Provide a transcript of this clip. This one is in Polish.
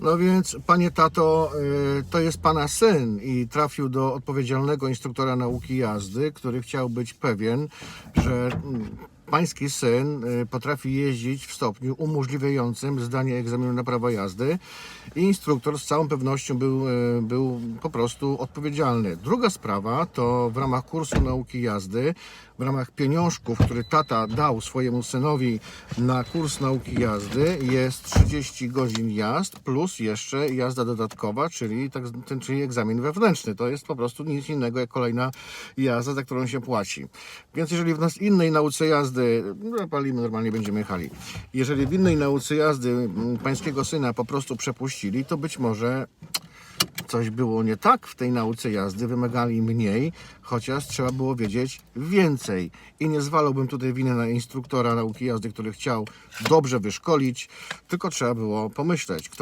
No więc, panie tato, y, to jest pana syn i trafił do odpowiedzialnego instruktora nauki jazdy, który chciał być pewien, że mm, pański syn y, potrafi jeździć w stopniu umożliwiającym zdanie egzaminu na prawo jazdy i instruktor z całą pewnością był, y, był po prostu odpowiedzialny. Druga sprawa to w ramach kursu nauki jazdy, w ramach pieniążków, który tata dał swojemu synowi na kurs nauki jazdy jest 30 godzin jazd plus jeszcze jazda dodatkowa, czyli, tak, ten, czyli egzamin wewnętrzny. To jest po prostu nic innego jak kolejna jazda, za którą się płaci. Więc jeżeli w nas innej nauce jazdy, no, palimy, normalnie będziemy jechali. Jeżeli w innej nauce jazdy mm, pańskiego syna po prostu przepuścili, to być może coś było nie tak w tej nauce jazdy, wymagali mniej, chociaż trzeba było wiedzieć więcej. I nie zwalałbym tutaj winy na instruktora nauki jazdy, który chciał dobrze wyszkolić, tylko trzeba było pomyśleć, kto